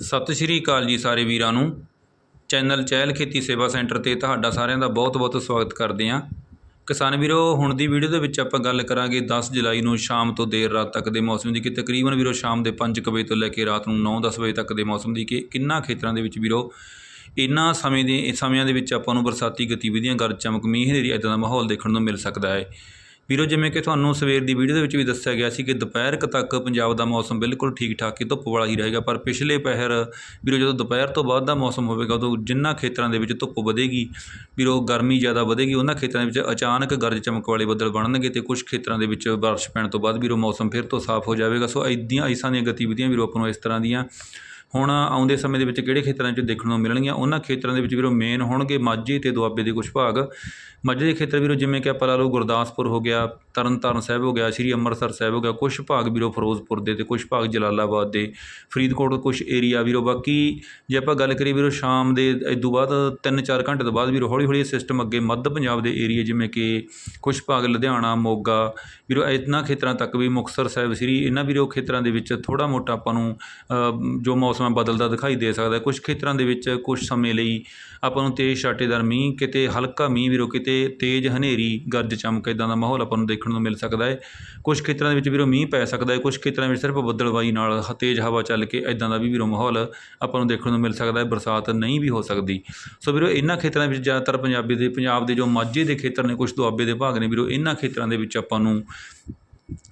ਸਤਿ ਸ਼੍ਰੀ ਅਕਾਲ ਜੀ ਸਾਰੇ ਵੀਰਾਂ ਨੂੰ। ਚੈਨਲ ਚਹਿਲ ਖੇਤੀ ਸੇਵਾ ਸੈਂਟਰ ਤੇ ਤੁਹਾਡਾ ਸਾਰਿਆਂ ਦਾ ਬਹੁਤ-ਬਹੁਤ ਸਵਾਗਤ ਕਰਦੇ ਹਾਂ। ਕਿਸਾਨ ਵੀਰੋ, ਹੁਣ ਦੀ ਵੀਡੀਓ ਦੇ ਵਿੱਚ ਆਪਾਂ ਗੱਲ ਕਰਾਂਗੇ 10 ਜੁਲਾਈ ਨੂੰ ਸ਼ਾਮ ਤੋਂ ਦੇਰ ਰਾਤ ਤੱਕ ਦੇ ਮੌਸਮ ਦੀ ਕਿ ਤਕਰੀਬਨ ਵੀਰੋ ਸ਼ਾਮ ਦੇ 5 ਵਜੇ ਤੋਂ ਲੈ ਕੇ ਰਾਤ ਨੂੰ 9-10 ਵਜੇ ਤੱਕ ਦੇ ਮੌਸਮ ਦੀ ਕਿ ਕਿੰਨਾ ਖੇਤਰਾਂ ਦੇ ਵਿੱਚ ਵੀਰੋ ਇਨ੍ਹਾਂ ਸਮੇਂ ਦੇ ਸਮਿਆਂ ਦੇ ਵਿੱਚ ਆਪਾਂ ਨੂੰ ਬਰਸਾਤੀ ਗਤੀਵਿਧੀਆਂ, ਗਰਜ ਚਮਕ, ਮੀਂਹ ਹਨੇਰੀ ਇਦਾਂ ਦਾ ਮਾਹੌਲ ਦੇਖਣ ਨੂੰ ਮਿਲ ਸਕਦਾ ਹੈ। ਵੀਰੋ, ਜਿਵੇਂ ਕਿ ਤੁਹਾਨੂੰ ਸਵੇਰ ਦੀ ਵੀਡੀਓ ਦੇ ਵਿੱਚ ਵੀ ਦੱਸਿਆ ਗਿਆ ਸੀ ਕਿ ਦੁਪਹਿਰ ਕੁ ਤੱਕ ਪੰਜਾਬ ਦਾ ਮੌਸਮ ਬਿਲਕੁਲ ਠੀਕ ਠਾਕ ਹੀ ਧੁੱਪ ਵਾਲਾ ਹੀ ਰਹੇਗਾ, ਪਰ ਪਿਛਲੇ ਪਹਿਰ ਵੀਰੋ, ਜਦੋਂ ਦੁਪਹਿਰ ਤੋਂ ਬਾਅਦ ਦਾ ਮੌਸਮ ਹੋਵੇਗਾ, ਉਦੋਂ ਜਿੰਨਾ ਖੇਤਰਾਂ ਦੇ ਵਿੱਚ ਧੁੱਪ ਵਧੇਗੀ, ਵੀਰੋ, ਗਰਮੀ ਜ਼ਿਆਦਾ ਵਧੇਗੀ, ਉਹਨਾਂ ਖੇਤਰਾਂ ਦੇ ਵਿੱਚ ਅਚਾਨਕ ਗਰਜ ਚਮਕ ਵਾਲੇ ਬੱਦਲ ਬਣਨਗੇ ਤੇ ਕੁਝ ਖੇਤਰਾਂ ਦੇ ਵਿੱਚ ਬਾਰਿਸ਼ ਪੈਣ ਤੋਂ ਬਾਅਦ ਵੀਰੋ, ਮੌਸਮ ਫਿਰ ਤੋਂ ਸਾਫ਼ ਹੋ ਜਾਵੇਗਾ। ਸੋ ਇਦੀਆਂ ਇਸਾਂ ਦੀਆਂ ਗਤੀਵਿਧੀਆਂ ਵੀਰੋ, ਆਪਾਂ ਨੂੰ ਇਸ ਤਰ੍ਹਾਂ ਦੀਆਂ ਹੁਣ ਆਉਂਦੇ ਸਮੇਂ ਦੇ ਵਿੱਚ ਕਿਹੜੇ ਖੇਤਰਾਂ 'ਚ ਦੇਖਣ ਨੂੰ ਮਿਲਣਗੀਆਂ? ਉਹਨਾਂ ਖੇਤਰਾਂ ਦੇ ਵਿੱਚ ਵੀਰੋ ਮੇਨ ਹੋਣਗੇ ਮਾਝੇ ਅਤੇ ਦੁਆਬੇ ਦੇ ਕੁਛ ਭਾਗ। ਮਾਝੇ ਦੇ ਖੇਤਰ ਵੀਰੋ ਜਿਵੇਂ ਕਿ ਆਪਾਂ ਲਾ ਲਓ ਗੁਰਦਾਸਪੁਰ ਹੋ ਗਿਆ ਤਰਨ ਤਾਰਨ ਸਾਹਿਬ ਹੋ ਗਿਆ, ਸ਼੍ਰੀ ਅੰਮ੍ਰਿਤਸਰ ਸਾਹਿਬ ਹੋ ਗਿਆ, ਕੁਛ ਭਾਗ ਵੀਰੋ ਫਿਰੋਜ਼ਪੁਰ ਦੇ ਅਤੇ ਕੁਛ ਭਾਗ ਜਲਾਲਾਬਾਦ ਦੇ, ਫਰੀਦਕੋਟ ਕੁਛ ਏਰੀਆ ਵੀਰੋ, ਬਾਕੀ ਜੇ ਆਪਾਂ ਗੱਲ ਕਰੀਏ ਵੀਰੋ ਸ਼ਾਮ ਦੇ ਇਦੋਂ ਬਾਅਦ 3-4 ਘੰਟੇ ਤੋਂ ਬਾਅਦ ਵੀਰੋ ਹੌਲੀ ਹੌਲੀ ਸਿਸਟਮ ਅੱਗੇ ਮੱਧ ਪੰਜਾਬ ਦੇ ਏਰੀਏ ਜਿਵੇਂ ਕਿ ਕੁਛ ਭਾਗ ਲੁਧਿਆਣਾ, ਮੋਗਾ, ਵੀਰੋ ਇਹਨਾਂ ਖੇਤਰਾਂ ਤੱਕ ਵੀ ਮੁਕਤਸਰ ਸਾਹਿਬ, ਸ੍ਰੀ ਇਹਨਾਂ ਵੀਰੋ ਖੇਤਰਾਂ ਦੇ ਵਿੱਚ ਥੋੜਾ ਮੋਟਾ ਆਪਾਂ ਨੂੰ ਜੋ ਮੌਸਮ ਹੈ ਬਦਲਦਾ ਦਿਖਾਈ ਦੇ ਸਕਦਾ। ਕੁਛ ਖੇਤਰਾਂ ਦੇ ਵਿੱਚ ਕੁਛ ਸਮੇਂ ਲਈ ਆਪਾਂ ਨੂੰ ਤੇਜ਼ ਛਾਟੇਦਾਰ ਮੀਂਹ, ਕਿਤੇ ਹਲਕਾ ਮੀਂਹ ਵੀਰੋ, ਕਿਤੇ ਤੇਜ਼ ਹਨੇਰੀ, ਗਰਜ ਚਮਕ ਇਦਾਂ ਦਾ ਮਾਹੌਲ ਆਪਾਂ ਨੂੰ ਦੇਖਣ ਨੂੰ ਮਿਲ ਸਕਦਾ ਹੈ। ਕੁਝ ਖੇਤਰਾਂ ਦੇ ਵਿੱਚ ਵੀਰੋ ਮੀਂਹ ਪੈ ਸਕਦਾ ਹੈ ਕੁਝ ਖੇਤਰਾਂ ਵਿੱਚ ਸਿਰਫ ਬੱਦਲਵਾਈ ਨਾਲ ਹ- ਤੇਜ਼ ਹਵਾ ਚੱਲ ਕੇ ਇਦਾਂ ਦਾ ਵੀ ਵੀਰੋ ਮਾਹੌਲ ਆਪਾਂ ਨੂੰ ਦੇਖਣ ਨੂੰ ਮਿਲ ਸਕਦਾ ਹੈ, ਬਰਸਾਤ ਨਹੀਂ ਵੀ ਹੋ ਸਕਦੀ। ਸੋ ਵੀਰੋ ਇਹਨਾਂ ਖੇਤਰਾਂ ਵਿੱਚ ਜ਼ਿਆਦਾਤਰ ਪੰਜਾਬੀ ਦੇ, ਪੰਜਾਬ ਦੇ ਜੋ ਮਾਝੇ ਦੇ ਖੇਤਰ ਨੇ ਕੁਝ ਦੁਆਬੇ ਦੇ ਭਾਗ ਨੇ ਵੀਰੋ, ਇਹਨਾਂ ਖੇਤਰਾਂ ਦੇ ਵਿੱਚ ਆਪਾਂ ਨੂੰ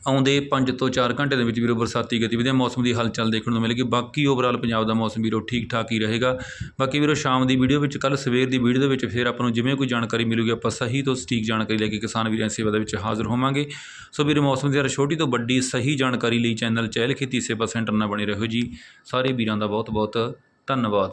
ਆਉਂਦੇ ਪੰਜ ਤੋਂ ਚਾਰ ਘੰਟੇ ਦੇ ਵਿੱਚ ਵੀਰੋ ਬਰਸਾਤੀ ਗਤੀਵਿਧੀਆਂ, ਮੌਸਮ ਦੀ ਹਲਚਲ ਦੇਖਣ ਨੂੰ ਮਿਲੇਗੀ। ਬਾਕੀ ਓਵਰਆਲ ਪੰਜਾਬ ਦਾ ਮੌਸਮ ਵੀਰੋ ਠੀਕ ਠਾਕ ਹੀ ਰਹੇਗਾ। ਬਾਕੀ ਵੀਰੋ ਸ਼ਾਮ ਦੀ ਵੀਡੀਓ ਵਿੱਚ ਕੱਲ ਸਵੇਰ ਦੀ ਵੀਡੀਓ ਦੇ ਵਿੱਚ ਫਿਰ ਆਪਾਂ ਨੂੰ ਜਿਵੇਂ ਕੋਈ ਜਾਣਕਾਰੀ ਮਿਲੂਗੀ, ਆਪਾਂ ਸਹੀ ਤੋਂ ਸਟੀਕ ਜਾਣਕਾਰੀ ਲੈ ਕੇ ਕਿਸਾਨ ਵੀਰਾਂ ਦੀ ਸੇਵਾ ਦੇ ਵਿੱਚ ਹਾਜ਼ਰ ਹੋਵਾਂਗੇ। ਸੋ ਵੀਰੋ ਮੌਸਮ ਦੀ ਹਰ ਛੋਟੀ ਤੋਂ ਵੱਡੀ ਸਹੀ ਜਾਣਕਾਰੀ ਲਈ ਚੈਨਲ ਚਹਿਲ ਖੇਤੀ ਸੇਵਾ ਸੈਂਟਰ ਨਾਲ ਬਣੇ ਰਹੋ ਜੀ। ਸਾਰੇ ਵੀਰਾਂ ਦਾ ਬਹੁਤ ਬਹੁਤ ਧੰਨਵਾਦ।